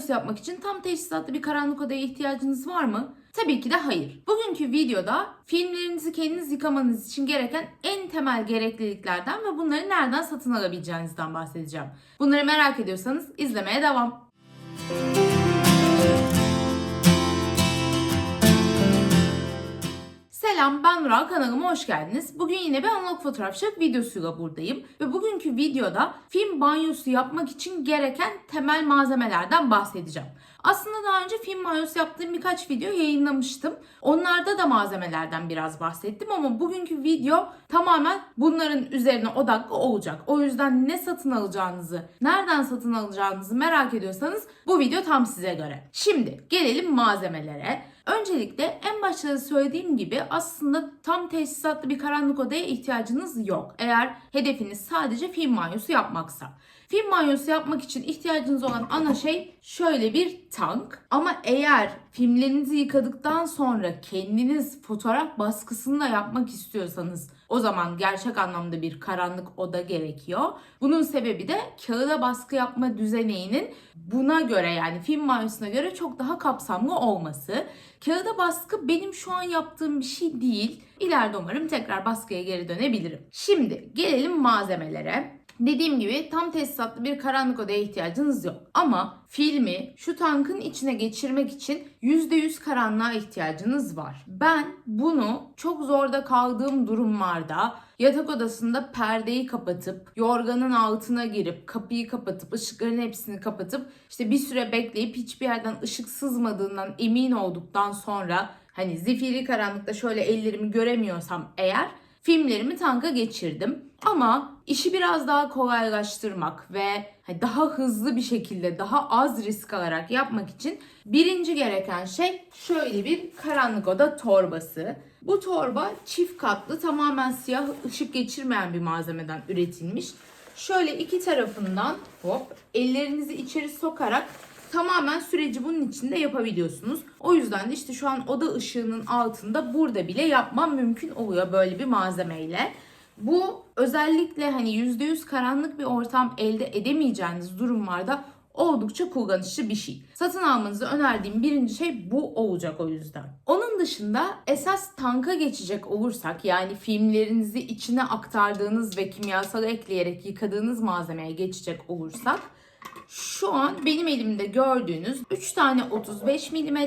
banyosu yapmak için tam teçhizatlı bir karanlık odaya ihtiyacınız var mı? Tabii ki de hayır. Bugünkü videoda filmlerinizi kendiniz yıkamanız için gereken en temel gerekliliklerden ve bunları nereden satın alabileceğinizden bahsedeceğim. Bunları merak ediyorsanız izlemeye devam. Selam ben Nural kanalıma hoş geldiniz. Bugün yine bir analog fotoğrafçılık videosuyla buradayım. Ve bugünkü videoda film banyosu yapmak için gereken temel malzemelerden bahsedeceğim. Aslında daha önce film banyosu yaptığım birkaç video yayınlamıştım. Onlarda da malzemelerden biraz bahsettim ama bugünkü video tamamen bunların üzerine odaklı olacak. O yüzden ne satın alacağınızı, nereden satın alacağınızı merak ediyorsanız bu video tam size göre. Şimdi gelelim malzemelere. Öncelikle en başta da söylediğim gibi aslında tam tesisatlı bir karanlık odaya ihtiyacınız yok. Eğer hedefiniz sadece film banyosu yapmaksa. Film banyosu yapmak için ihtiyacınız olan ana şey şöyle bir tank. Ama eğer filmlerinizi yıkadıktan sonra kendiniz fotoğraf baskısını da yapmak istiyorsanız o zaman gerçek anlamda bir karanlık oda gerekiyor. Bunun sebebi de kağıda baskı yapma düzeneğinin buna göre yani film banyosuna göre çok daha kapsamlı olması. Kağıda baskı benim şu an yaptığım bir şey değil. İleride umarım tekrar baskıya geri dönebilirim. Şimdi gelelim malzemelere. Dediğim gibi tam tesisatlı bir karanlık odaya ihtiyacınız yok. Ama filmi şu tankın içine geçirmek için %100 karanlığa ihtiyacınız var. Ben bunu çok zorda kaldığım durumlarda yatak odasında perdeyi kapatıp, yorganın altına girip, kapıyı kapatıp, ışıkların hepsini kapatıp, işte bir süre bekleyip hiçbir yerden ışık sızmadığından emin olduktan sonra hani zifiri karanlıkta şöyle ellerimi göremiyorsam eğer filmlerimi tanka geçirdim. Ama işi biraz daha kolaylaştırmak ve hani daha hızlı bir şekilde daha az risk alarak yapmak için birinci gereken şey şöyle bir karanlık oda torbası. Bu torba çift katlı tamamen siyah ışık geçirmeyen bir malzemeden üretilmiş. Şöyle iki tarafından hop ellerinizi içeri sokarak tamamen süreci bunun içinde yapabiliyorsunuz. O yüzden de işte şu an oda ışığının altında burada bile yapmam mümkün oluyor böyle bir malzemeyle. Bu özellikle hani %100 karanlık bir ortam elde edemeyeceğiniz durumlarda oldukça kullanışlı bir şey. Satın almanızı önerdiğim birinci şey bu olacak o yüzden. Onun dışında esas tanka geçecek olursak yani filmlerinizi içine aktardığınız ve kimyasal ekleyerek yıkadığınız malzemeye geçecek olursak şu an benim elimde gördüğünüz 3 tane 35 mm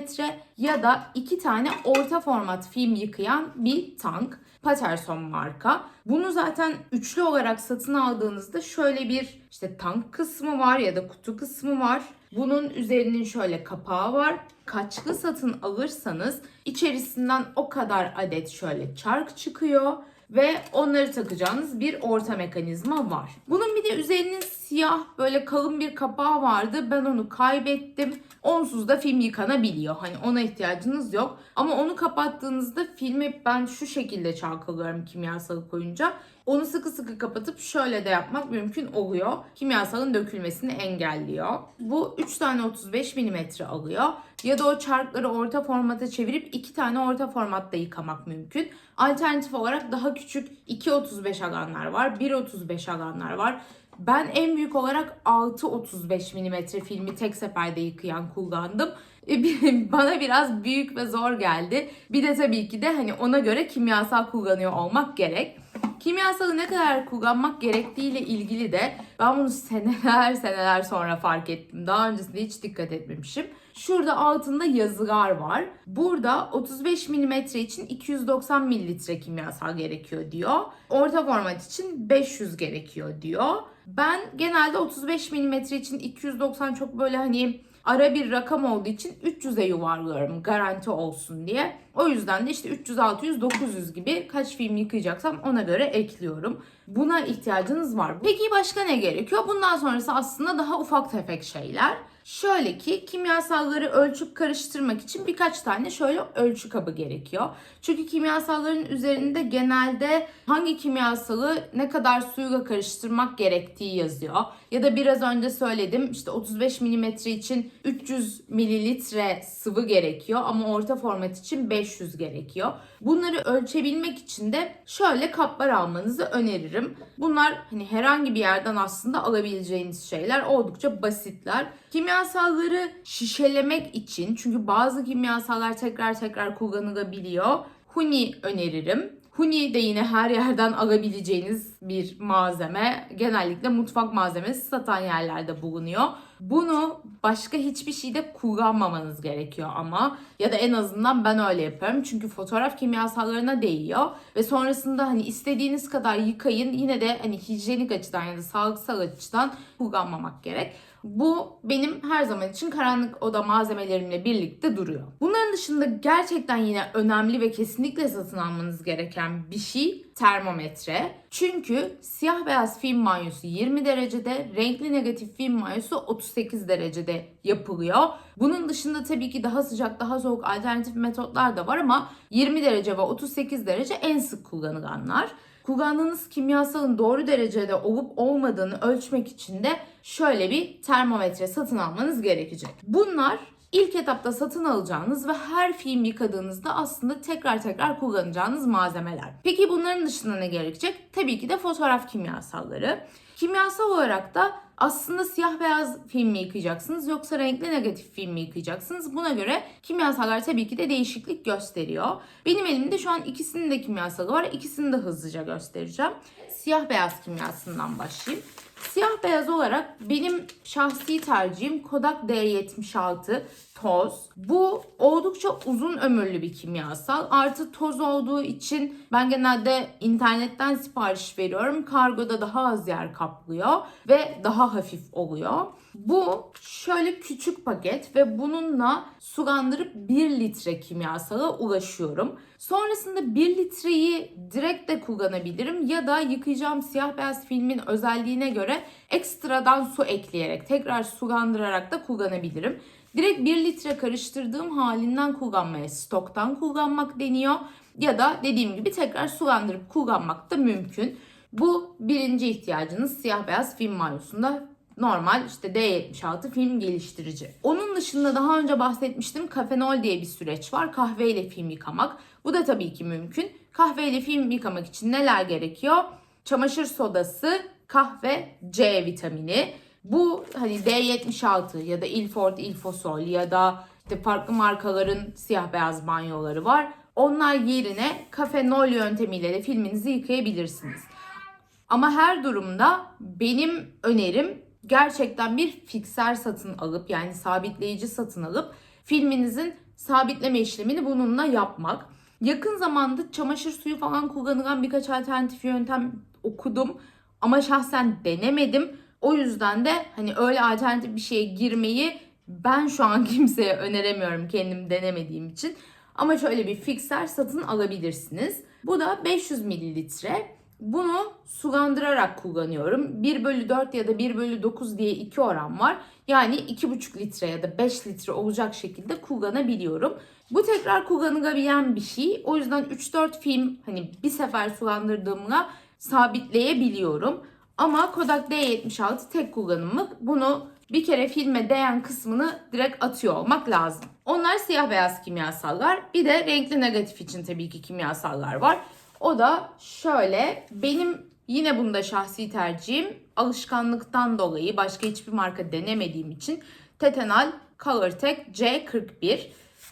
ya da 2 tane orta format film yıkayan bir tank. Patterson marka. Bunu zaten üçlü olarak satın aldığınızda şöyle bir işte tank kısmı var ya da kutu kısmı var. Bunun üzerinin şöyle kapağı var. Kaçlı satın alırsanız içerisinden o kadar adet şöyle çark çıkıyor ve onları takacağınız bir orta mekanizma var. Bunun bir de üzerinin siyah böyle kalın bir kapağı vardı. Ben onu kaybettim. Onsuz da film yıkanabiliyor. Hani ona ihtiyacınız yok. Ama onu kapattığınızda filmi ben şu şekilde çalkalıyorum kimyasalı koyunca. Onu sıkı sıkı kapatıp şöyle de yapmak mümkün oluyor. Kimyasalın dökülmesini engelliyor. Bu 3 tane 35 mm alıyor. Ya da o çarkları orta formata çevirip 2 tane orta formatta yıkamak mümkün. Alternatif olarak daha küçük 2.35 alanlar var, 1.35 alanlar var. Ben en büyük olarak 6.35 mm filmi tek seferde yıkayan kullandım. E, Bana biraz büyük ve zor geldi. Bir de tabii ki de hani ona göre kimyasal kullanıyor olmak gerek. Kimyasalı ne kadar kullanmak gerektiğiyle ilgili de ben bunu seneler seneler sonra fark ettim. Daha öncesinde hiç dikkat etmemişim. Şurada altında yazılar var. Burada 35 mm için 290 mililitre kimyasal gerekiyor diyor. Orta format için 500 gerekiyor diyor. Ben genelde 35 mm için 290 çok böyle hani ara bir rakam olduğu için 300'e yuvarlıyorum garanti olsun diye. O yüzden de işte 300, 600, 900 gibi kaç film yıkayacaksam ona göre ekliyorum. Buna ihtiyacınız var. Peki başka ne gerekiyor? Bundan sonrası aslında daha ufak tefek şeyler. Şöyle ki kimyasalları ölçüp karıştırmak için birkaç tane şöyle ölçü kabı gerekiyor. Çünkü kimyasalların üzerinde genelde hangi kimyasalı ne kadar suyla karıştırmak gerektiği yazıyor. Ya da biraz önce söyledim işte 35 mm için 300 mililitre sıvı gerekiyor ama orta format için 500 gerekiyor. Bunları ölçebilmek için de şöyle kaplar almanızı öneririm. Bunlar hani herhangi bir yerden aslında alabileceğiniz şeyler oldukça basitler. Kimya kimyasalları şişelemek için çünkü bazı kimyasallar tekrar tekrar kullanılabiliyor. Huni öneririm. Huni de yine her yerden alabileceğiniz bir malzeme. Genellikle mutfak malzemesi satan yerlerde bulunuyor. Bunu başka hiçbir şeyde kullanmamanız gerekiyor ama ya da en azından ben öyle yapıyorum. Çünkü fotoğraf kimyasallarına değiyor ve sonrasında hani istediğiniz kadar yıkayın yine de hani hijyenik açıdan ya da sağlıksal açıdan kullanmamak gerek. Bu benim her zaman için karanlık oda malzemelerimle birlikte duruyor. Bunların dışında gerçekten yine önemli ve kesinlikle satın almanız gereken bir şey termometre. Çünkü siyah beyaz film banyosu 20 derecede, renkli negatif film banyosu 38 derecede yapılıyor. Bunun dışında tabii ki daha sıcak, daha soğuk alternatif metotlar da var ama 20 derece ve 38 derece en sık kullanılanlar. Kullandığınız kimyasalın doğru derecede olup olmadığını ölçmek için de şöyle bir termometre satın almanız gerekecek. Bunlar ilk etapta satın alacağınız ve her film yıkadığınızda aslında tekrar tekrar kullanacağınız malzemeler. Peki bunların dışında ne gerekecek? Tabii ki de fotoğraf kimyasalları. Kimyasal olarak da aslında siyah beyaz film mi yıkayacaksınız yoksa renkli negatif film mi yıkayacaksınız? Buna göre kimyasallar tabii ki de değişiklik gösteriyor. Benim elimde şu an ikisinin de kimyasalı var. İkisini de hızlıca göstereceğim. Siyah beyaz kimyasından başlayayım. Siyah beyaz olarak benim şahsi tercihim Kodak D76 toz. Bu oldukça uzun ömürlü bir kimyasal. Artı toz olduğu için ben genelde internetten sipariş veriyorum. Kargoda daha az yer kaplıyor ve daha hafif oluyor. Bu şöyle küçük paket ve bununla sulandırıp 1 litre kimyasala ulaşıyorum. Sonrasında 1 litreyi direkt de kullanabilirim ya da yıkayacağım siyah beyaz filmin özelliğine göre ekstradan su ekleyerek tekrar sulandırarak da kullanabilirim. Direkt 1 litre karıştırdığım halinden kullanmaya stoktan kullanmak deniyor. Ya da dediğim gibi tekrar sulandırıp kullanmak da mümkün. Bu birinci ihtiyacınız siyah beyaz film manyosunda normal işte D76 film geliştirici. Onun dışında daha önce bahsetmiştim kafenol diye bir süreç var. Kahveyle film yıkamak. Bu da tabii ki mümkün. Kahveyle film yıkamak için neler gerekiyor? Çamaşır sodası, kahve, C vitamini. Bu hani D76 ya da Ilford Ilfosol ya da işte farklı markaların siyah beyaz banyoları var. Onlar yerine kafenol yöntemiyle de filminizi yıkayabilirsiniz. Ama her durumda benim önerim gerçekten bir fikser satın alıp yani sabitleyici satın alıp filminizin sabitleme işlemini bununla yapmak. Yakın zamanda çamaşır suyu falan kullanılan birkaç alternatif yöntem okudum ama şahsen denemedim. O yüzden de hani öyle alternatif bir şeye girmeyi ben şu an kimseye öneremiyorum kendim denemediğim için. Ama şöyle bir fikser satın alabilirsiniz. Bu da 500 mililitre. Bunu sulandırarak kullanıyorum. 1 bölü 4 ya da 1 bölü 9 diye iki oran var. Yani 2,5 litre ya da 5 litre olacak şekilde kullanabiliyorum. Bu tekrar kullanılabilen bir şey. O yüzden 3-4 film hani bir sefer sulandırdığımda sabitleyebiliyorum. Ama Kodak D76 tek kullanımlık. Bunu bir kere filme değen kısmını direkt atıyor olmak lazım. Onlar siyah beyaz kimyasallar. Bir de renkli negatif için tabii ki kimyasallar var. O da şöyle benim yine bunda şahsi tercihim alışkanlıktan dolayı başka hiçbir marka denemediğim için Tetenal Colortec C41.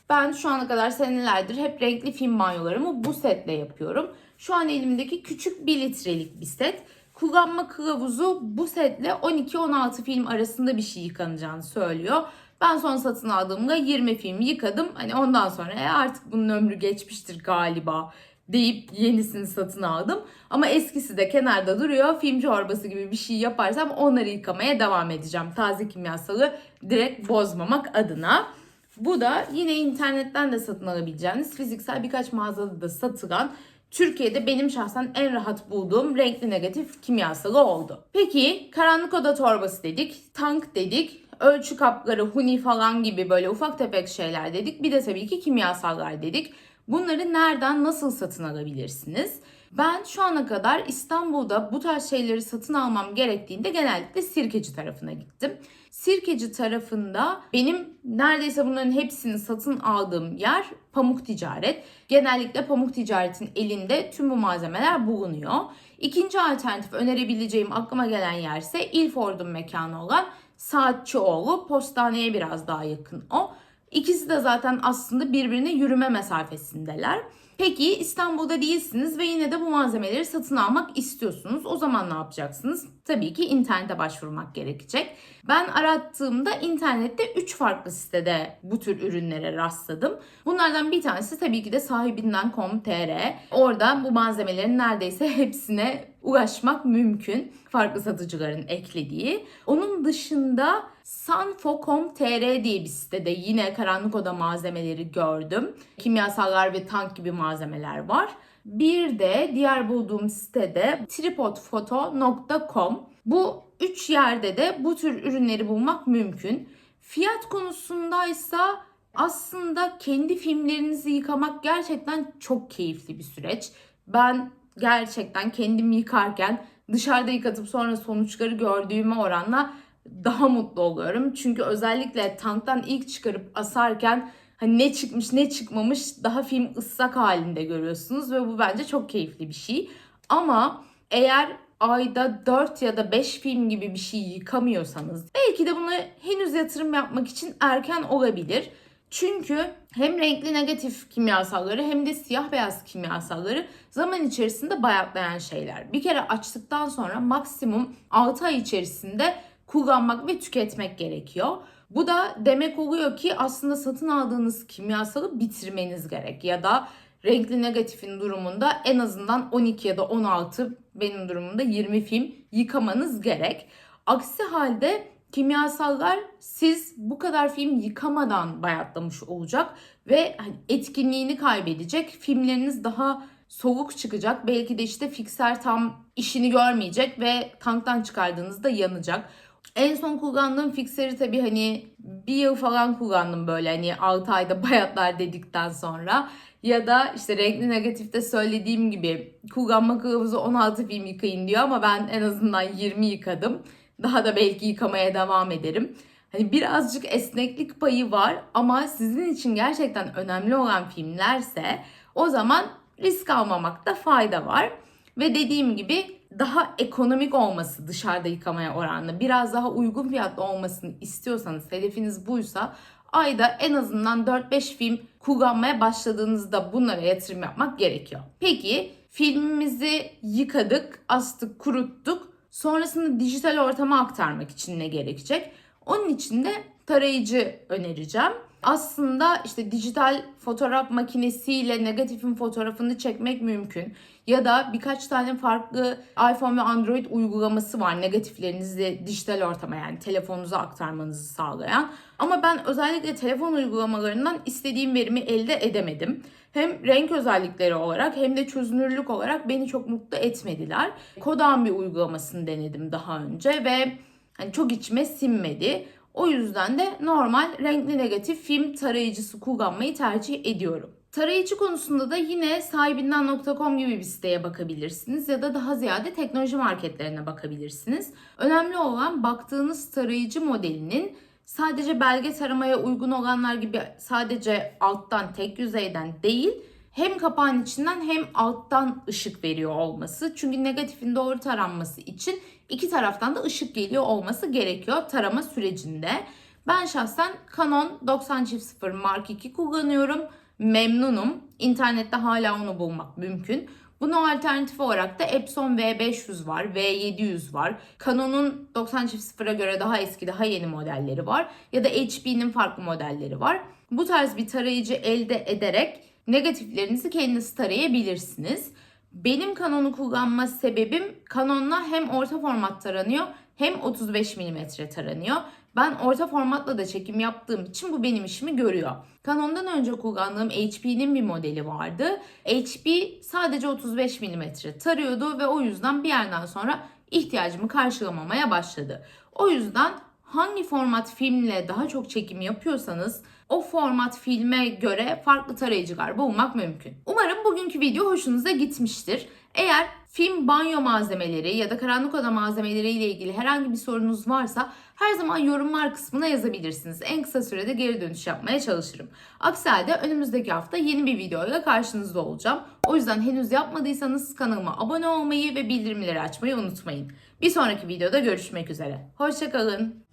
Ben şu ana kadar senelerdir hep renkli film banyolarımı bu setle yapıyorum. Şu an elimdeki küçük 1 litrelik bir set. Kullanma kılavuzu bu setle 12-16 film arasında bir şey yıkanacağını söylüyor. Ben son satın aldığımda 20 film yıkadım. Hani ondan sonra e artık bunun ömrü geçmiştir galiba deyip yenisini satın aldım. Ama eskisi de kenarda duruyor. Film çorbası gibi bir şey yaparsam onları yıkamaya devam edeceğim. Taze kimyasalı direkt bozmamak adına. Bu da yine internetten de satın alabileceğiniz fiziksel birkaç mağazada da satılan Türkiye'de benim şahsen en rahat bulduğum renkli negatif kimyasalı oldu. Peki karanlık oda torbası dedik, tank dedik, ölçü kapları, huni falan gibi böyle ufak tefek şeyler dedik. Bir de tabii ki kimyasallar dedik. Bunları nereden nasıl satın alabilirsiniz? Ben şu ana kadar İstanbul'da bu tarz şeyleri satın almam gerektiğinde genellikle Sirkeci tarafına gittim. Sirkeci tarafında benim neredeyse bunların hepsini satın aldığım yer Pamuk Ticaret. Genellikle Pamuk Ticaret'in elinde tüm bu malzemeler bulunuyor. İkinci alternatif önerebileceğim aklıma gelen yer ise Ilford'un mekanı olan Saatçioğlu. Postaneye biraz daha yakın o. İkisi de zaten aslında birbirine yürüme mesafesindeler. Peki İstanbul'da değilsiniz ve yine de bu malzemeleri satın almak istiyorsunuz. O zaman ne yapacaksınız? Tabii ki internete başvurmak gerekecek. Ben arattığımda internette 3 farklı sitede bu tür ürünlere rastladım. Bunlardan bir tanesi tabii ki de sahibinden.com.tr. Orada bu malzemelerin neredeyse hepsine ulaşmak mümkün. Farklı satıcıların eklediği. Onun dışında sanfo.com.tr diye bir sitede yine karanlık oda malzemeleri gördüm. Kimyasallar ve tank gibi malzemeler var. Bir de diğer bulduğum sitede tripodfoto.com. Bu üç yerde de bu tür ürünleri bulmak mümkün. Fiyat konusundaysa aslında kendi filmlerinizi yıkamak gerçekten çok keyifli bir süreç. Ben gerçekten kendim yıkarken dışarıda yıkatıp sonra sonuçları gördüğüme oranla daha mutlu oluyorum. Çünkü özellikle tanktan ilk çıkarıp asarken hani ne çıkmış ne çıkmamış daha film ıslak halinde görüyorsunuz ve bu bence çok keyifli bir şey. Ama eğer ayda 4 ya da 5 film gibi bir şey yıkamıyorsanız belki de buna henüz yatırım yapmak için erken olabilir. Çünkü hem renkli negatif kimyasalları hem de siyah beyaz kimyasalları zaman içerisinde bayatlayan şeyler. Bir kere açtıktan sonra maksimum 6 ay içerisinde kullanmak ve tüketmek gerekiyor. Bu da demek oluyor ki aslında satın aldığınız kimyasalı bitirmeniz gerek ya da renkli negatifin durumunda en azından 12 ya da 16 benim durumumda 20 film yıkamanız gerek. Aksi halde kimyasallar siz bu kadar film yıkamadan bayatlamış olacak ve hani etkinliğini kaybedecek. Filmleriniz daha soğuk çıkacak. Belki de işte fikser tam işini görmeyecek ve tanktan çıkardığınızda yanacak. En son kullandığım fikseri tabii hani bir yıl falan kullandım böyle hani 6 ayda bayatlar dedikten sonra. Ya da işte renkli negatifte söylediğim gibi kullanma kılavuzu 16 film yıkayın diyor ama ben en azından 20 yıkadım. Daha da belki yıkamaya devam ederim. Hani birazcık esneklik payı var ama sizin için gerçekten önemli olan filmlerse o zaman risk almamakta fayda var. Ve dediğim gibi daha ekonomik olması dışarıda yıkamaya oranla biraz daha uygun fiyatlı olmasını istiyorsanız hedefiniz buysa ayda en azından 4-5 film kullanmaya başladığınızda bunlara yatırım yapmak gerekiyor. Peki filmimizi yıkadık, astık, kuruttuk. Sonrasında dijital ortama aktarmak için ne gerekecek? Onun için de tarayıcı önereceğim. Aslında işte dijital fotoğraf makinesiyle negatifin fotoğrafını çekmek mümkün. Ya da birkaç tane farklı iPhone ve Android uygulaması var negatiflerinizi dijital ortama yani telefonunuza aktarmanızı sağlayan. Ama ben özellikle telefon uygulamalarından istediğim verimi elde edemedim. Hem renk özellikleri olarak hem de çözünürlük olarak beni çok mutlu etmediler. Kodam bir uygulamasını denedim daha önce ve hani çok içime sinmedi. O yüzden de normal renkli negatif film tarayıcısı kullanmayı tercih ediyorum. Tarayıcı konusunda da yine sahibinden.com gibi bir siteye bakabilirsiniz ya da daha ziyade teknoloji marketlerine bakabilirsiniz. Önemli olan baktığınız tarayıcı modelinin sadece belge taramaya uygun olanlar gibi sadece alttan tek yüzeyden değil hem kapağın içinden hem alttan ışık veriyor olması. Çünkü negatifin doğru taranması için iki taraftan da ışık geliyor olması gerekiyor tarama sürecinde. Ben şahsen Canon 90-0 Mark II kullanıyorum. Memnunum. İnternette hala onu bulmak mümkün. Buna alternatif olarak da Epson V500 var, V700 var. Canon'un 90-0'a göre daha eski, daha yeni modelleri var. Ya da HP'nin farklı modelleri var. Bu tarz bir tarayıcı elde ederek negatiflerinizi kendiniz tarayabilirsiniz. Benim Canon'u kullanma sebebim Canon'la hem orta format taranıyor hem 35 mm taranıyor. Ben orta formatla da çekim yaptığım için bu benim işimi görüyor. Canon'dan önce kullandığım HP'nin bir modeli vardı. HP sadece 35 mm tarıyordu ve o yüzden bir yerden sonra ihtiyacımı karşılamamaya başladı. O yüzden hangi format filmle daha çok çekim yapıyorsanız o format filme göre farklı tarayıcılar bulmak mümkün. Umarım bugünkü video hoşunuza gitmiştir. Eğer film banyo malzemeleri ya da karanlık oda malzemeleri ile ilgili herhangi bir sorunuz varsa her zaman yorumlar kısmına yazabilirsiniz. En kısa sürede geri dönüş yapmaya çalışırım. Aksi halde önümüzdeki hafta yeni bir videoyla karşınızda olacağım. O yüzden henüz yapmadıysanız kanalıma abone olmayı ve bildirimleri açmayı unutmayın. Bir sonraki videoda görüşmek üzere. Hoşçakalın.